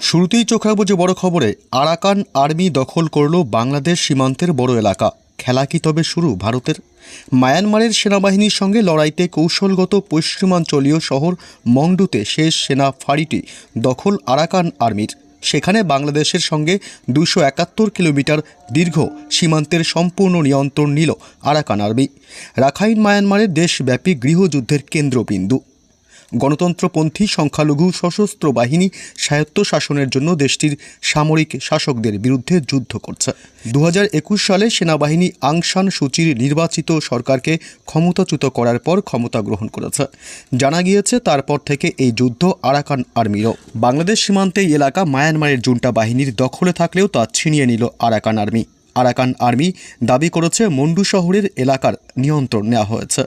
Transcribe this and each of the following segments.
শুরুতেই চোখ রাখব যে বড় খবরে, আরাকান আর্মি দখল করল বাংলাদেশ সীমান্তের বড় এলাকা। খেলা কি তবে শুরু ভারতের? মায়ানমারের সেনাবাহিনীর সঙ্গে লড়াইতে কৌশলগত পশ্চিমাঞ্চলীয় শহর মংডুতে শেষ সেনা ফাঁড়িটি দখল আরাকান আর্মির। সেখানে বাংলাদেশের সঙ্গে দুশো একাত্তর কিলোমিটার দীর্ঘ সীমান্তের সম্পূর্ণ নিয়ন্ত্রণ নিল আরাকান আর্মি। রাখাইন মায়ানমারের দেশব্যাপী গৃহযুদ্ধের কেন্দ্রবিন্দু। গণতন্ত্রপন্থী সংখ্যালঘু সশস্ত্র বাহিনী স্বায়ত্ত শাসনের জন্য দেশটির সামরিক শাসকদের বিরুদ্ধে যুদ্ধ করছে। দু হাজার একুশ সালে সেনাবাহিনী আংসান সূচির নির্বাচিত সরকারকে ক্ষমতাচ্যুত করার পর ক্ষমতা গ্রহণ করেছে। জানা গিয়েছে, তারপর থেকে এই যুদ্ধ আরাকান আর্মিরও। বাংলাদেশ সীমান্তে এলাকা মায়ানমারের জুন্টা বাহিনীর দখলে থাকলেও তা ছিনিয়ে নিল আরাকান আর্মি। আরাকান আর্মি দাবি করেছে মন্ডু শহরের এলাকার নিয়ন্ত্রণ নেওয়া হয়েছে।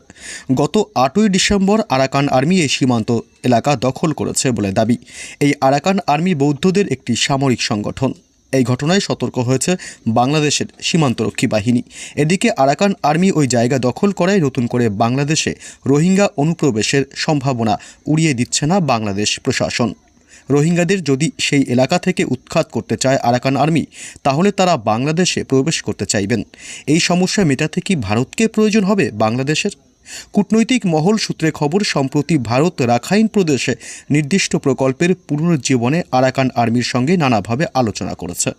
গত আটই ডিসেম্বর আরাকান আর্মি এই সীমান্ত এলাকা দখল করেছে বলে দাবি। এই আরাকান আর্মি বৌদ্ধদের একটি সামরিক সংগঠন। এই ঘটনায় সতর্ক হয়েছে বাংলাদেশের সীমান্তরক্ষী বাহিনী। এদিকে আরাকান আর্মি ওই জায়গা দখল করায় নতুন করে বাংলাদেশে রোহিঙ্গা অনুপ্রবেশের সম্ভাবনা উড়িয়ে দিচ্ছে না বাংলাদেশ প্রশাসন। রোহিঙ্গাদের যদি সেই এলাকা থেকে উৎখাত করতে চায় আরাকান আর্মি, তাহলে তারা বাংলাদেশে প্রবেশ করতে চাইবেন। এই সমস্যা মেটাতে কি ভারতকে প্রয়োজন হবে বাংলাদেশের? কূটনৈতিক মহল সূত্রে খবর, সম্প্রতি ভারত রাখাইন প্রদেশে নির্দিষ্ট প্রকল্পের পুনরুজ্জীবনে আরাকান আর্মির সঙ্গে নানাভাবে আলোচনা করেছে।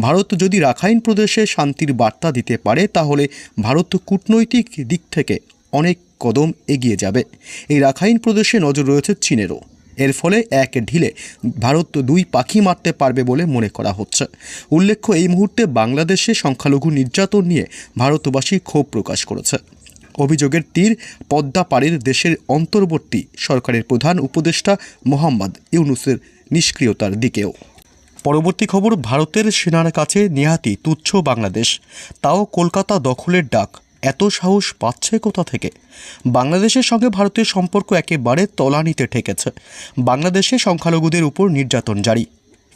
ভারত যদি রাখাইন প্রদেশে শান্তির বার্তা দিতে পারে, তাহলে ভারত কূটনৈতিক দিক থেকে অনেক কদম এগিয়ে যাবে। এই রাখাইন প্রদেশে নজর রয়েছে চীনেরও। এর ফলে এক ঢিলে ভারত দুই পাখি মারতে পারবে বলে মনে করা হচ্ছে। উল্লেখ্য, এই মুহূর্তে বাংলাদেশে সংখ্যালঘু নির্যাতন নিয়ে ভারতবাসী ক্ষোভ প্রকাশ করেছে। অভিযোগের তীর পদ্মা পাড়ের দেশের অন্তর্বর্তী সরকারের প্রধান উপদেষ্টা মোহাম্মদ ইউনুসের নিষ্ক্রিয়তার দিকেও। পরবর্তী খবর, ভারতের সেনার কাছে নেহাতি তুচ্ছ বাংলাদেশ। তাও কলকাতা দখলের ডাক। এত সাহস পাচ্ছে কোথা থেকে? বাংলাদেশের সঙ্গে ভারতের সম্পর্ক একেবারে তলানিতে ঠেকেছে। বাংলাদেশে সংখ্যালঘুদের উপর নির্যাতন জারি।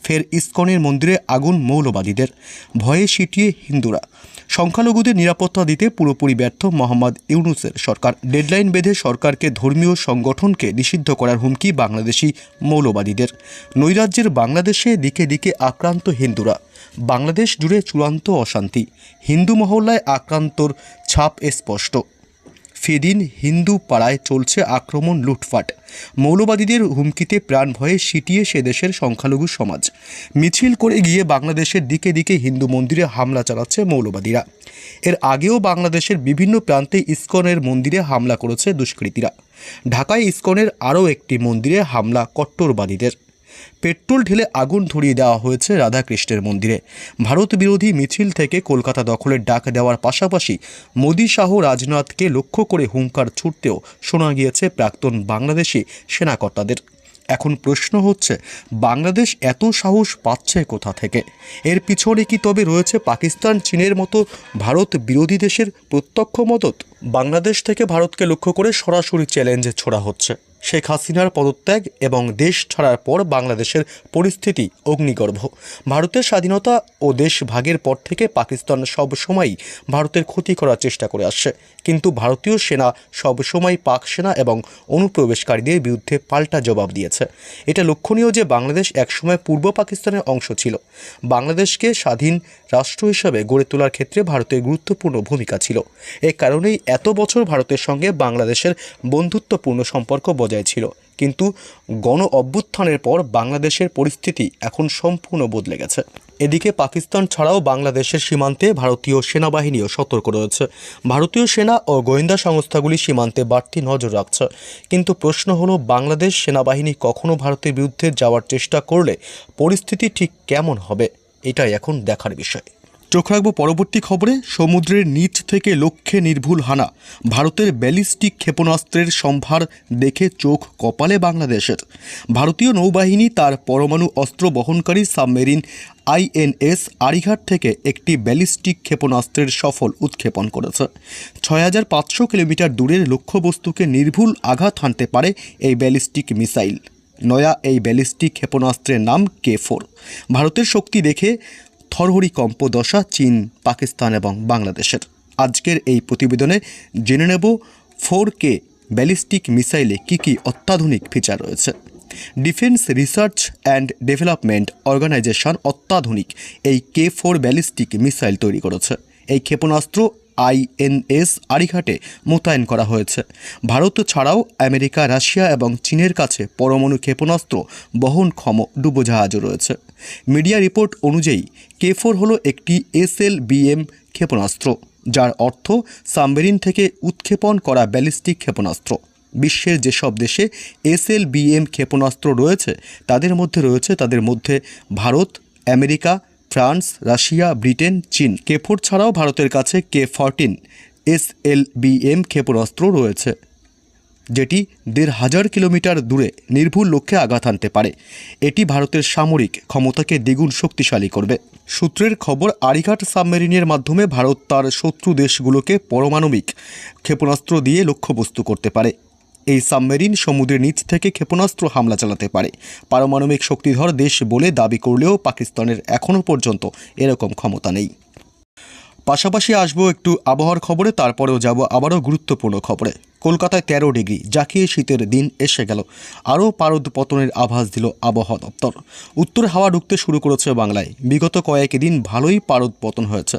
ফের ইস্কনের মন্দিরে আগুন মৌলবাদীদের। ভয়ে সিটিয়ে হিন্দুরা। সংখ্যালঘুদের নিরাপত্তা দিতে পুরোপুরি ব্যর্থ মোহাম্মদ ইউনুসের সরকার। ডেডলাইন বেঁধে সরকারকে ধর্মীয় সংগঠনকে নিষিদ্ধ করার হুমকি বাংলাদেশি মৌলবাদীদের। নৈরাজ্যের বাংলাদেশে দিকে দিকে আক্রান্ত হিন্দুরা। বাংলাদেশ জুড়ে চূড়ান্ত অশান্তি। হিন্দু মহল্লায় আক্রান্তর ছাপ স্পষ্ট। ফেদিন হিন্দু পাড়ায় চলছে আক্রমণ লুটপাট মৌলবাদীদের হুমকিতে প্রাণ ভয়ে সিটিয়ে সে দেশের সংখ্যালঘু সমাজ। মিছিল করে গিয়ে বাংলাদেশের দিকে দিকে হিন্দু মন্দিরে হামলা চালাচ্ছে মৌলবাদীরা। এর আগেও বাংলাদেশের বিভিন্ন প্রান্তে ইস্কনের মন্দিরে হামলা করেছে দুষ্কৃতীরা। ঢাকায় ইস্কনের আরও একটি মন্দিরে হামলা কট্টরবাদীদের। পেট্রোল ঢেলে আগুন ধরিয়ে দেওয়া হয়েছে রাধাকৃষ্ণের মন্দিরে। ভারত বিরোধী মিছিল থেকে কলকাতা দখলের ডাক দেওয়ার পাশাপাশি মোদী শাহ রাজনাথকে লক্ষ্য করে হুঙ্কার ছুটতেও শোনা গিয়েছে প্রাক্তন বাংলাদেশি সেনাকর্তাদের। এখন প্রশ্ন হচ্ছে, বাংলাদেশ এত সাহস পাচ্ছে কোথা থেকে? এর পিছনে কি তবে রয়েছে পাকিস্তান, চীনের মতো ভারত বিরোধী দেশের প্রত্যক্ষ মদত? বাংলাদেশ থেকে ভারতকে লক্ষ্য করে সরাসরি চ্যালেঞ্জে ছোড়া হচ্ছে। শেখ হাসিনার পদত্যাগ এবং দেশ ছাড়ার পর বাংলাদেশের পরিস্থিতি অগ্নিগর্ভ। ভারতের স্বাধীনতা ও দেশ ভাগের পর থেকে পাকিস্তান সবসময়ই ভারতের ক্ষতি করার চেষ্টা করে আসছে। কিন্তু ভারতীয় সেনা সবসময় পাক সেনা এবং অনুপ্রবেশকারীদের বিরুদ্ধে পাল্টা জবাব দিয়েছে। এটা লক্ষণীয় যে বাংলাদেশ একসময় পূর্ব পাকিস্তানের অংশ ছিল। বাংলাদেশকে স্বাধীন রাষ্ট্র হিসাবে গড়ে তোলার ক্ষেত্রে ভারতের গুরুত্বপূর্ণ ভূমিকা ছিল। এ কারণেই এত বছর ভারতের সঙ্গে বাংলাদেশের বন্ধুত্বপূর্ণ সম্পর্ক বজায় ছিল। কিন্তু গণ অভ্যুত্থানের পর বাংলাদেশের পরিস্থিতি এখন সম্পূর্ণ বদলে গেছে। এদিকে পাকিস্তান ছাড়াও বাংলাদেশের সীমান্তে ভারতীয় সেনাবাহিনীও সতর্ক রয়েছে। ভারতীয় সেনা ও গোয়েন্দা সংস্থাগুলি সীমান্তে বাড়তি নজর রাখছে। কিন্তু প্রশ্ন হলো, বাংলাদেশ সেনাবাহিনী কখনো ভারতের বিরুদ্ধে যাওয়ার চেষ্টা করলে পরিস্থিতি ঠিক কেমন হবে? এটাই এখন দেখার বিষয়। চোখ রাখব পরবর্তী খবরে। সমুদ্রের নিচ থেকে লক্ষ্যে নির্ভুল হানা। ভারতের ব্যালিস্টিক ক্ষেপণাস্ত্রের সম্ভার দেখে চোখ কপালে বাংলাদেশের। ভারতীয় নৌবাহিনী তার পরমাণু অস্ত্র বহনকারী সাবমেরিন আইএনএস আরিঘাট থেকে একটি ব্যালিস্টিক ক্ষেপণাস্ত্রের সফল উৎক্ষেপণ করেছে। ছয় হাজার পাঁচশো কিলোমিটার দূরের লক্ষ্যবস্তুকে নির্ভুল আঘাত হানতে পারে এই ব্যালিস্টিক মিসাইল। নয়া এই ব্যালিস্টিক ক্ষেপণাস্ত্রের নাম কে ফোর। ভারতের শক্তি দেখে থরহরি কম্প দশা চীন, পাকিস্তান এবং বাংলাদেশের। আজকের এই প্রতিবেদনে জেনে নেব ফোর কে ব্যালিস্টিক মিসাইলে কী কী অত্যাধুনিক ফিচার রয়েছে। Defence research and development organisation অত্যাধুনিক এই কে ফোর ব্যালিস্টিক মিসাইল তৈরি করেছে। এই ক্ষেপণাস্ত্র আইএনএস আরিঘাটে মোতায়েন করা হয়েছে। ভারত ছাড়াও আমেরিকা, রাশিয়া এবং চীনের কাছে পরমাণু ক্ষেপণাস্ত্র বহনক্ষম ডুবোজাহাজও রয়েছে। মিডিয়া রিপোর্ট অনুযায়ী, কে ফোর হলো একটি এসএলবিএম ক্ষেপণাস্ত্র, যার অর্থ সাবমেরিন থেকে উৎক্ষেপণ করা ব্যালিস্টিক ক্ষেপণাস্ত্র। বিশ্বের যেসব দেশে এসএলবিএম ক্ষেপণাস্ত্র রয়েছে, তাদের মধ্যে রয়েছে তাদের মধ্যে Bharat, America, France, Russia, Britain, চীন। কে ফোর ছাড়াও ভারতের কাছে কে ফরটিন এসএলবিএম ক্ষেপণাস্ত্র রয়েছে। যেটি দেড় হাজার কিলোমিটার দূরে নির্ভুল লক্ষ্যে আঘাত আনতে পারে। এটি ভারতের সামরিক ক্ষমতাকে দ্বিগুণ শক্তিশালী করবে। সূত্রের খবর, আরিঘাট সাবমেরিনের মাধ্যমে ভারত তার শত্রু দেশগুলোকে পরমাণবিক ক্ষেপণাস্ত্র দিয়ে লক্ষ্যবস্তু করতে পারে। এই সাবমেরিন সমুদ্রের নিচ থেকে ক্ষেপণাস্ত্র হামলা চালাতে পারে। পারমাণবিক শক্তিধর দেশ বলে দাবি করলেও পাকিস্তানের এখনও পর্যন্ত এরকম ক্ষমতা নেই। পাশাপাশি আসব একটু আবহাওয়ার খবরে, তারপরেও যাব আবারও গুরুত্বপূর্ণ খবরে। কলকাতায় তেরো ডিগ্রি, জাকিয়ে শীতের দিন এসে গেল। আরও পারদ পতনের আভাস দিল আবহাওয়া দপ্তর। উত্তর হাওয়া ঢুকতে শুরু করেছে বাংলায়। বিগত কয়েক দিন ভালোই পারদ পতন হয়েছে।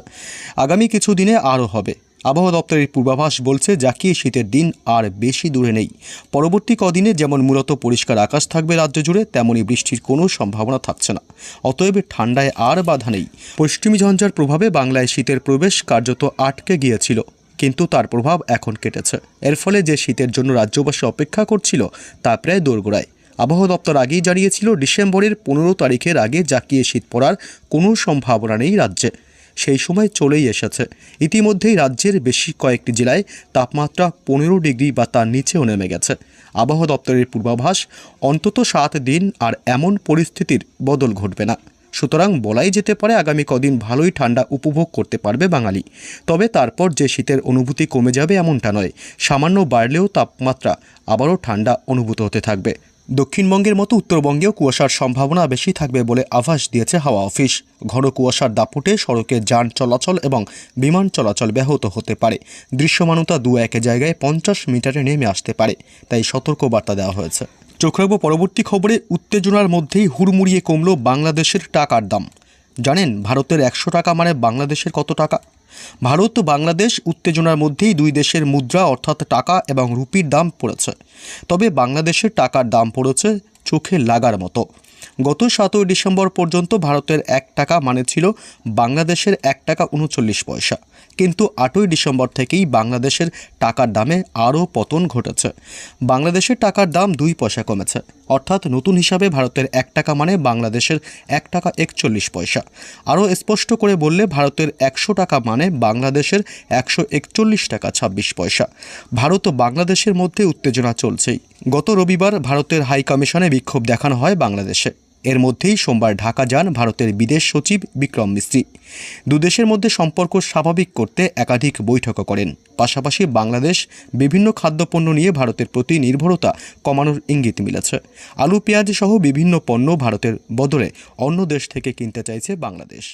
আগামী কিছু দিনে আরও হবে। আবহাওয়া দপ্তরের পূর্বাভাস বলছে, জাকিয়ে শীতের দিন আর বেশি দূরে নেই। পরবর্তী কদিনে যেমন মূলত পরিষ্কার আকাশ থাকবে রাজ্য জুড়ে তেমনই বৃষ্টির কোনো সম্ভাবনা থাকছে না। অতএব ঠান্ডায় আর বাধা নেই। পশ্চিমী ঝঞ্ঝার প্রভাবে বাংলায় শীতের প্রবেশ কার্যত আটকে গিয়েছিল। কিন্তু তার প্রভাব এখন কেটেছে। এর ফলে যে শীতের জন্য রাজ্যবাসী অপেক্ষা করছিল, তা প্রায় দোরগোড়ায়। আবহাওয়া দপ্তর আগেই জানিয়েছিল, ডিসেম্বরের পনেরো তারিখের আগে জাকিয়ে শীত পড়ার কোনো সম্ভাবনা নেই রাজ্যে। সেই সময় চলেই এসেছে। ইতিমধ্যেই রাজ্যের বেশি কয়েকটি জেলায় তাপমাত্রা পনেরো ডিগ্রি বা তার নিচেও নেমে গেছে। আবহাওয়া দপ্তরের পূর্বাভাস, অন্তত সাত দিন আর এমন পরিস্থিতির বদল ঘটবে না। সুতরাং বলাই যেতে পারে আগামী কদিন ভালোই ঠান্ডা উপভোগ করতে পারবে বাঙালি। তবে তারপর যে শীতের অনুভূতি কমে যাবে এমনটা নয়, সামান্য বাড়লেও তাপমাত্রা আবারও ঠান্ডা অনুভূত হতে থাকবে। দক্ষিণবঙ্গের মতো উত্তরবঙ্গেও কুয়াশার সম্ভাবনা বেশি থাকবে বলে আভাস দিয়েছে হাওয়া অফিস। ঘন কুয়াশার দাপুটে সড়কে যান চলাচল এবং বিমান চলাচল ব্যাহত হতে পারে। দৃশ্যমানতা দু এক জায়গায় পঞ্চাশ মিটারে নেমে আসতে পারে, তাই সতর্ক বার্তা দেওয়া হয়েছে। চোখ রাখব পরবর্তী খবরে উত্তেজনার মধ্যেই হুড়মুড়িয়ে কমল বাংলাদেশের টাকার দাম। জানেন, ভারতের একশো টাকা মানে বাংলাদেশের কত টাকা? ভারত ও বাংলাদেশ উত্তেজনার মধ্যেই দুই দেশের মুদ্রা অর্থাৎ টাকা এবং রুপির দাম পড়েছে। তবে বাংলাদেশের টাকার দাম পড়েছে চোখে লাগার মতো। গত সাতই ডিসেম্বর পর্যন্ত ভারতের এক টাকা মানে ছিল বাংলাদেশের এক টাকা উনচল্লিশ পয়সা। কিন্তু আটই ডিসেম্বর থেকেই বাংলাদেশের টাকার দামে আরও পতন ঘটেছে। বাংলাদেশের টাকার দাম দুই পয়সা কমেছে। অর্থাৎ নতুন হিসাবে ভারতের এক টাকা মানে বাংলাদেশের এক টাকা একচল্লিশ পয়সা। আরও স্পষ্ট করে বললে ভারতের একশো টাকা মানে বাংলাদেশের একশো একচল্লিশ টাকা ছাব্বিশ পয়সা। ভারত ও বাংলাদেশের মধ্যে উত্তেজনা চলছেই। গত রবিবার ভারতের হাই কমিশনে বিক্ষোভ দেখানো হয় বাংলাদেশে। এর মধ্যেই সোমবার ঢাকা যান ভারতের বিদেশ সচিব বিক্রম মিস্ত্রি। দুদেশের মধ্যে সম্পর্ক স্বাভাবিক করতে একাধিক বৈঠকও করেন। পাশাপাশি বাংলাদেশ বিভিন্ন খাদ্যপণ্য নিয়ে ভারতের প্রতি নির্ভরতা কমানোর ইঙ্গিত মিলেছে। আলু, পেঁয়াজ সহ বিভিন্ন পণ্য ভারতের বদলে অন্য দেশ থেকে কিনতে চাইছে বাংলাদেশ।